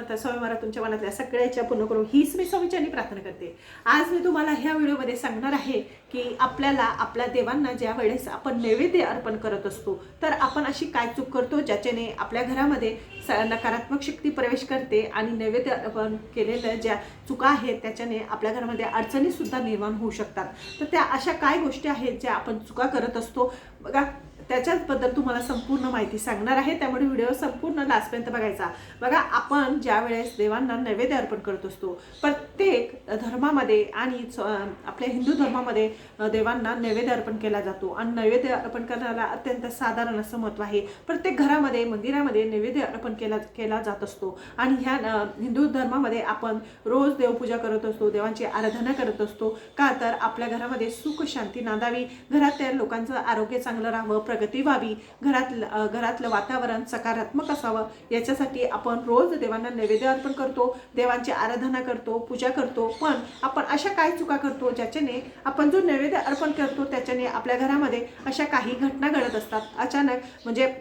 समर्थ स्वामी महाराज तुमच्या मनातल्या सगळ्याच्या पूर्ण करू हीच मी स्वामीच्यानी प्रार्थना करते. आज मी तुम्हाला ह्या व्हिडिओमध्ये सांगणार आहे की आपल्याला आपल्या देवांना ज्या वेळेस आपण नैवेद्य अर्पण करत असतो तर आपण अशी काय चूक करतो ज्याच्याने आपल्या घरामध्ये स नकारात्मक शक्ती प्रवेश करते आणि नैवेद्य अर्पण केलेल्या ज्या चुका आहेत त्याच्याने आपल्या घरामध्ये अडचणीसुद्धा निर्माण होऊ शकतात. तर त्या अशा काय गोष्टी आहेत ज्या आपण चुका करत असतो? बघा त्याच्याबद्दल तुम्हाला संपूर्ण माहिती सांगणार आहे. त्यामुळे व्हिडिओ संपूर्ण लास्टपर्यंत बघायचा. बघा आपण ज्या वेळेस देवांना नैवेद्य अर्पण करत असतो प्रत्येक धर्मामध्ये आणि आपल्या हिंदू धर्मामध्ये देवांना नैवेद्य अर्पण केला जातो. आणि नैवेद्य अर्पण करण्याला अत्यंत साधारण असं महत्त्व आहे. प्रत्येक घरामध्ये मंदिरामध्ये नैवेद्य अर्पण केला केला जात असतो. आणि ह्या हिंदू धर्मामध्ये आपण रोज देवपूजा करत असतो देवांची आराधना करत असतो. का तर आपल्या घरामध्ये सुख शांती नांदावी. घरातल्या लोकांचं आरोग्य चांगलं राहावं. प्रगती व्हावी घरातलं घरातलं वातावरण सकारात्मक असावं. याच्यासाठी आपण रोज देवांना नैवेद्य अर्पण करतो देवांची आराधना करतो पूजा करतो. पण आपण अशा काय चुका करतो ज्याच्याने आपण जो नैवेद्य अर्पण करतो त्याच्याने आपल्या घरामध्ये अशा काही घटना घडत असतात. अचानक म्हणजे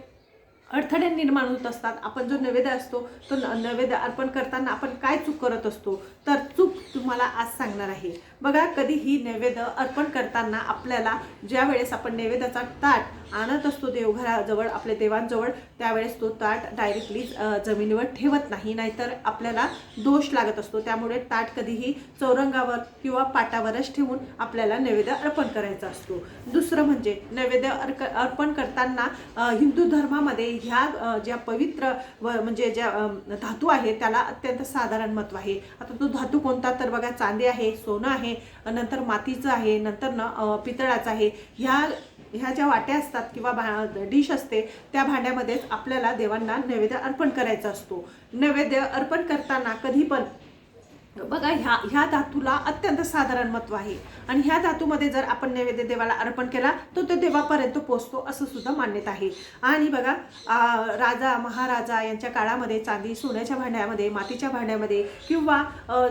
अडथळे निर्माण होत असतात. आपण जो नैवेद्य असतो तो न- नैवेद्य अर्पण करताना आपण काय चूक करत असतो? तर चूक तुम्हाला आज सांगणार आहे. बघा कधीही नैवेद्य अर्पण करताना आपल्याला ज्या वेळेस आपण नैवेद्याचा ताट आणत असतो देवघराजवळ आपल्या देवांजवळ त्यावेळेस तो ताट डायरेक्टली जमिनीवर ठेवत नाही नाहीतर आपल्याला दोष लागत असतो. त्यामुळे ताट कधीही चौरंगावर किंवा पाटावरच ठेवून आपल्याला नैवेद्य अर्पण करायचा असतो. दुसरं म्हणजे नैवेद्य अर्क अर्पण करताना हिंदू धर्मामध्ये ह्या ज्या पवित्र व म्हणजे ज्या धातू आहे त्याला अत्यंत साधारण महत्त्व आहे. आता तो धातू कोणता? तर बघा चांदी आहे सोनं आहे नंतर मातीचं आहे नंतर न पितळाचं आहे ह्या ह्या ज्या वाट्या असतात किंवा भा डिश असते त्या भांड्यामध्येच आपल्याला देवांना नैवेद्य अर्पण करायचा असतो. नैवेद्य अर्पण करताना कधी पण बघा ह्या ह्या धातूला अत्यंत साधारण महत्त्व आहे. आणि ह्या धातूमध्ये जर आपण नैवेद्य देवाला अर्पण केला तर तो देवापर्यंत पोचतो असं सुद्धा मान्यता आहे. आणि बघा राजा महाराजा यांच्या काळामध्ये चांदी सोन्याच्या भांड्यामध्ये मातीच्या भांड्यामध्ये किंवा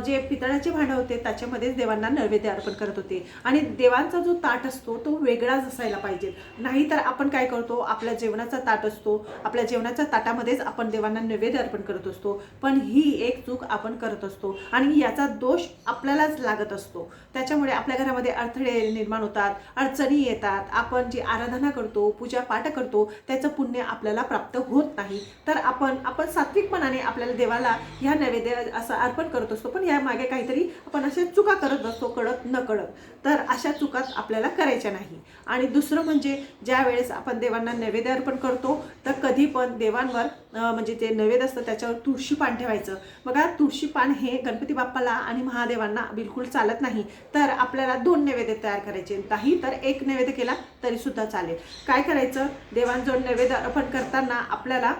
जे पितळाचे भांडं होते त्याच्यामध्येच देवांना नैवेद्य अर्पण करत होते. आणि देवांचा जो ताट असतो तो वेगळाच असायला पाहिजे. नाहीतर आपण काय करतो आपल्या जेवणाचा ताट असतो आपल्या जेवणाच्या ताटामध्येच आपण देवांना नैवेद्य अर्पण करत असतो. पण ही एक चूक आपण करत असतो. आणि याचा दोष आपल्यालाच लागत असतो. त्याच्यामुळे आपल्या घरामध्ये अडथळे निर्माण होतात अडचणी येतात. आपण जी आराधना करतो पूजा पाठ करतो त्याचं पुण्य आपल्याला प्राप्त होत नाही. तर आपण आपण सात्विकपणाने आपल्याला देवाला ह्या नैवेद्य असं अर्पण करत असतो. पण या मागे काहीतरी आपण अशा चुका करत असतो कळत न कळत. तर अशा चुका आपल्याला करायच्या नाही. आणि दुसरं म्हणजे ज्या वेळेस आपण देवांना नैवेद्य अर्पण करतो तर कधी पण देवांवर म्हणजे जे नैवेद्य असतं त्याच्यावर तुळशी पान ठेवायचं. बघा तुळशी पान हे गणपती बाप्पाला आणि महादेवांना बिलकुल चालत नाही. तर आपल्याला दोन नैवेद्य तयार करायचे. नाही तर एक नैवेद्य केला तरी सुद्धा चालेल. काय करायचं? देवांजवळ नैवेद्य अर्पण करताना आपल्याला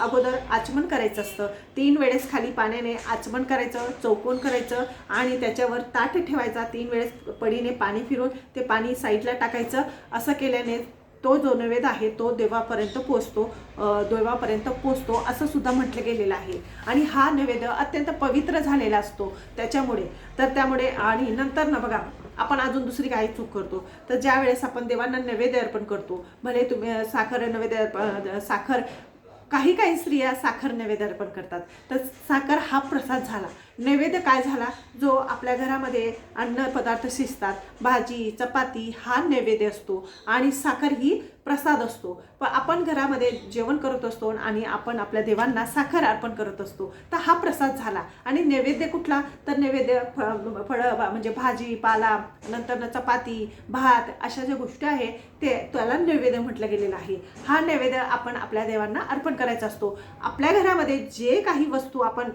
अगोदर आचमन करायचं असतं. तीन वेळेस खाली पाण्याने आचमन करायचं चौकोन करायचं आणि त्याच्यावर ताट ठेवायचा. तीन वेळेस पडीने पाणी फिरून ते पाणी साईडला टाकायचं. असं केल्याने तो जो नैवेद्य आहे तो देवापर्यंत पोचतो देवापर्यंत पोचतो असं सुद्धा म्हटलं गेलेलं आहे. आणि हा नैवेद्य अत्यंत पवित्र झालेला असतो त्याच्यामुळे. तर त्यामुळे आणि नंतर ना बघा आपण अजून दुसरी काही चूक करतो. तर ज्या वेळेस आपण देवांना नैवेद्य अर्पण करतो भले तुम्ही साखर नैवेद्य साखर काही काही स्त्रिया साखर नैवेद्य अर्पण करतात. तर साखर हा प्रसाद झाला. नैवेद्य काय झाला? जो आपल्या घरामध्ये अन्न पदार्थ शिजतात भाजी चपाती हा नैवेद्य असतो. आणि साखर ही प्रसाद असतो. पण आपण घरामध्ये जेवण करत असतो आणि आपण आपल्या देवांना साखर अर्पण करत असतो तर हा प्रसाद झाला. आणि नैवेद्य कुठला? तर नैवेद्य फ- फळं म्हणजे भाजी पाला नंतर चपाती भात अशा ज्या गोष्टी आहे ते त्याला नैवेद्य म्हटलं गेलेलं आहे. हा नैवेद्य आपण आपल्या देवांना अर्पण करायचा असतो. आपल्या घरामध्ये जे काही वस्तू आपण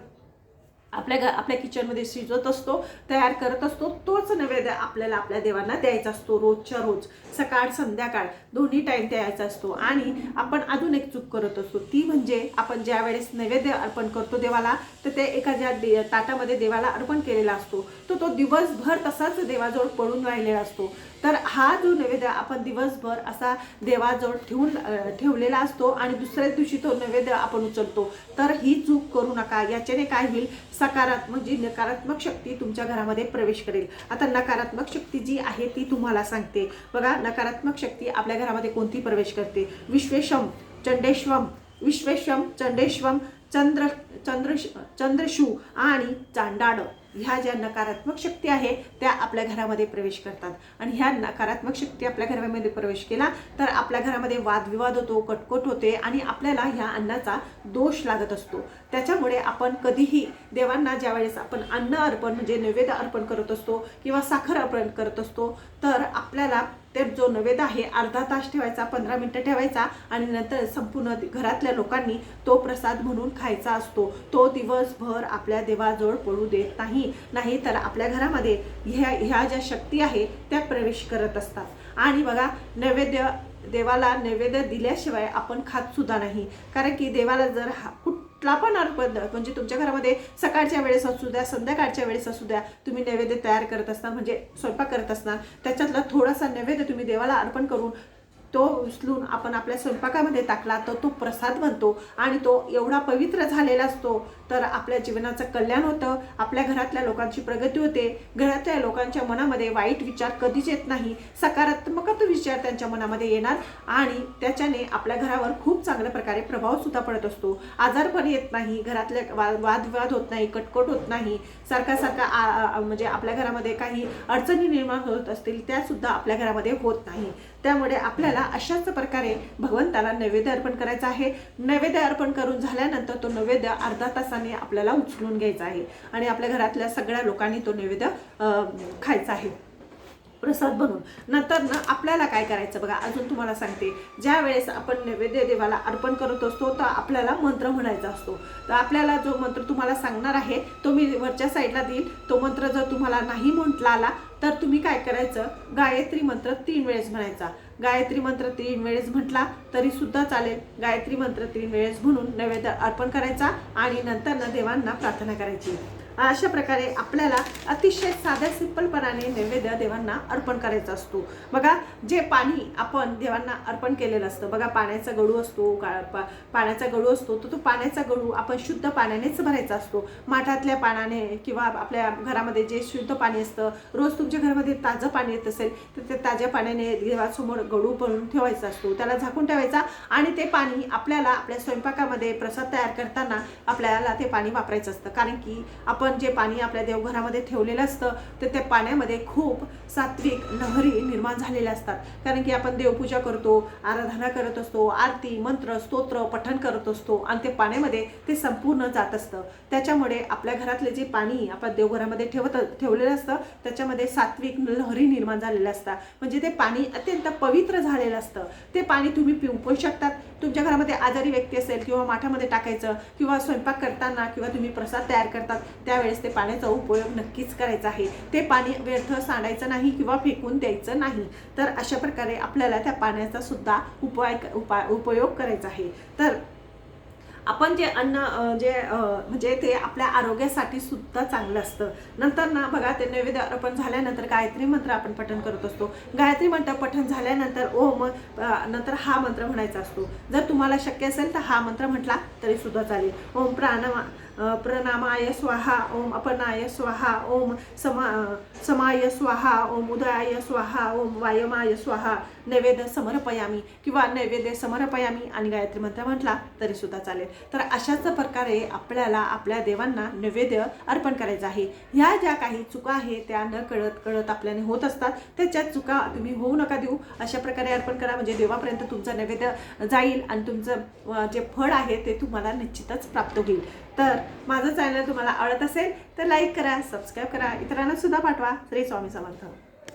आपल्या घ आपल्या किचनमध्ये शिजवत असतो तयार करत असतो तोच नैवेद्य आपल्याला आपल्या देवांना द्यायचा असतो रोजच्या रोज सकाळ संध्याकाळ दोन्ही टाईम द्यायचा असतो. आणि आपण अजून एक चूक करत असतो ती म्हणजे आपण ज्या वेळेस नैवेद्य अर्पण करतो देवाला तर ते एखाद्या दे ताटामध्ये देवाला अर्पण केलेला असतो. तो तो दिवसभर तसाच देवाजवळ पडून राहिलेला असतो. तर हा जो नैवेद्य आपण दिवसभर असा देवाजवळ ठेवून ठेवलेला असतो आणि दुसऱ्या दिवशी तो नैवेद्य आपण उचलतो तर ही चूक करू नका. याच्याने काय होईल? सकारात्मक जी नकारात्मक शक्ती तुमच्या घरामध्ये प्रवेश करेल. आता नकारात्मक शक्ती जी आहे ती तुम्हाला सांगते. बघा नकारात्मक शक्ती आपल्या घरामध्ये कोणती प्रवेश करते? विश्वेशम चंडेश्वम विश्वेश्वम चंडेश्वम चंद्र चंद्र चंद्रशू आणि चांडाड ह्या ज्या नकारात्मक शक्ती आहे त्या आपल्या घरामध्ये प्रवेश करतात. आणि ह्या नकारात्मक शक्ती आपल्या घरामध्ये प्रवेश केला तर आपल्या घरामध्ये वादविवाद होतो कटकट होते आणि आपल्याला ह्या अन्नाचा दोष लागत असतो. त्याच्यामुळे आपण कधीही देवांना ज्यावेळेस आपण अन्न अर्पण म्हणजे नैवेद्य अर्पण करत असतो किंवा साखर अर्पण करत असतो तर आपल्याला ते जो नैवेद्य आहे अर्धा तास ठेवायचा पंधरा मिनटं ठेवायचा आणि नंतर संपूर्ण घरातल्या लोकांनी तो प्रसाद म्हणून खायचा असतो. तो दिवसभर आपल्या देवाजवळ पडू देत नाही. नाही तर आपल्या घरामध्ये ह्या ह्या ज्या शक्ती आहे त्या प्रवेश करत असतात. आणि बघा नैवेद्य देवाला नैवेद्य दिल्याशिवाय आपण खात सुद्धा नाही. कारण की देवाला जर हा ला पण अर्पण म्हणजे तुमच्या घरामध्ये सकाळच्या वेळेस असू द्या संध्याकाळच्या वेळेस असू द्या तुम्ही नैवेद्य तयार करत असणार म्हणजे स्वयंपाक करत असणार त्याच्यातला थोडासा नैवेद्य तुम्ही देवाला अर्पण करून तो उचलून आपण आपल्या स्वयंपाकामध्ये टाकला तर तो प्रसाद बनतो आणि तो एवढा पवित्र झालेला असतो. तर आपल्या जीवनाचं कल्याण होतं. आपल्या घरातल्या लोकांची प्रगती होते. घरातल्या लोकांच्या मनामध्ये वाईट विचार कधीच येत नाही. सकारात्मकच विचार त्यांच्या मनामध्ये येणार आणि त्याच्याने आपल्या घरावर खूप चांगल्या प्रकारे प्रभावसुद्धा पडत असतो. आजारपण येत नाही. घरातले वा वादविवाद होत नाही. कटकट होत नाही. सारखा सारखा आ- म्हणजे आपल्या घरामध्ये काही अडचणी निर्माण होत असतील त्यासुद्धा आपल्या घरामध्ये होत नाही. त्यामुळे आपल्याला अशाच प्रकारे भगवंताला नैवेद्य अर्पण करायचं आहे. नैवेद्य अर्पण करून झाल्यानंतर तो नैवेद्य अर्धा तासाने आपल्याला उचलून घ्यायचा आहे आणि आपल्या घरातल्या सगळ्या लोकांनी तो नैवेद्य खायचा आहे. प्रसाद बनून नंतर ना आपल्याला काय करायचं बघा अजून तुम्हाला सांगते. ज्या वेळेस आपण नैवेद्य देवाला अर्पण करत असतो तर आपल्याला मंत्र म्हणायचा असतो. तर आपल्याला जो मंत्र तुम्हाला सांगणार आहे तो मी वरच्या साईडला देईल. तो मंत्र जर तुम्हाला नाही म्हटला आला तर तुम्ही काय करायचं? गायत्री मंत्र तीन वेळेस म्हणायचा. गायत्री मंत्र तीन वेळेस म्हटला तरी सुद्धा चालेल. गायत्री मंत्र तीन वेळेस म्हणून नैवेद्य अर्पण करायचा आणि नंतर देवांना प्रार्थना करायची. अशा प्रकारे आपल्याला अतिशय साध्या सिंपलपणाने नैवेद्य देवांना अर्पण करायचा असतो. बघा जे पाणी आपण देवांना अर्पण केलेलं असतं बघा पाण्याचा गडू असतो का पा पाण्याचा गडू असतो तर तो पाण्याचा गडू आपण शुद्ध पाण्यानेच भरायचा असतो. माठातल्या पाण्याने किंवा आपल्या घरामध्ये जे शुद्ध पाणी असतं रोज तुमच्या घरामध्ये ताजं पाणी येत असेल तर ते ताज्या पाण्याने देवासमोर गडू भरून ठेवायचा असतो. त्याला झाकून ठेवायचा आणि ते पाणी आपल्याला आपल्या स्वयंपाकामध्ये प्रसाद तयार करताना आपल्याला ते पाणी वापरायचं असतं. कारण की आपण जे पाणी आपल्या देवघरामध्ये ठेवलेलं असतं तर त्या पाण्यामध्ये खूप सात्विक लहरी निर्माण झालेल्या असतात. कारण की आपण देवपूजा करतो आराधना करत असतो आरती मंत्र स्तोत्र पठण करत असतो आणि ते पाण्यामध्ये ते संपूर्ण जात असतं. त्याच्यामुळे आपल्या घरातले जे पाणी आपण देवघरामध्ये ठेवत ठेवलेलं असतं त्याच्यामध्ये सात्विक लहरी निर्माण झालेल्या असतात. म्हणजे ते पाणी अत्यंत पवित्र झालेलं असतं. ते पाणी तुम्ही पिऊ पण शकतात तुमच्या घरामध्ये आजारी व्यक्ती असेल किंवा माठामध्ये टाकायचं किंवा स्वयंपाक करताना किंवा तुम्ही प्रसाद तयार करतात त्यावेळेस ते पाण्याचा उपयोग नक्कीच करायचा आहे. ते पाणी व्यर्थ सांडायचं नाही किंवा फेकून द्यायचं नाही. तर अशा प्रकारे आपल्याला त्या पाण्याचा सुद्धा उपाय उपाय उपयोग करायचा आहे. तर आपण जे अन्न जे म्हणजे ते आपल्या आरोग्यासाठी सुद्धा चांगलं असतं. नंतर ना बघा ते नैवेद्य अर्पण झाल्यानंतर गायत्री मंत्र आपण पठण करत असतो. गायत्री मंत्र पठण झाल्यानंतर ओम नंतर हा मंत्र म्हणायचा असतो. जर तुम्हाला शक्य असेल तर हा मंत्र म्हटला तरी सुद्धा चालेल. ओम प्राणमा प्रणामाय स्वाहा ओम अपनाय स्वाहा ओम समा समाय स्वाहा ओम उदयाय स्वाहा ओम वायमाय स्वाहा नैवेद्य समर्पयामी किंवा नैवेद्य समर्पयामी आणि गायत्री मंत्र म्हटला तरी सुद्धा चालेल. तर अशाच प्रकारे आपल्याला आपल्या देवांना नैवेद्य अर्पण करायचं आहे. ह्या ज्या काही चुका आहेत त्या न कळत कळत आपल्याने होत असतात त्याच्या चुका तुम्ही होऊ नका देऊ. अशा प्रकारे अर्पण करा. म्हणजे देवापर्यंत तुमचं नैवेद्य जाईल आणि तुमचं जे फळ आहे ते तुम्हाला निश्चितच प्राप्त होईल. तर माझं चॅनल तुम्हाला आवडत असेल तर लाईक करा सबस्क्राईब करा. इतरांना सुद्धा पाठवा. श्री स्वामी समर्थ.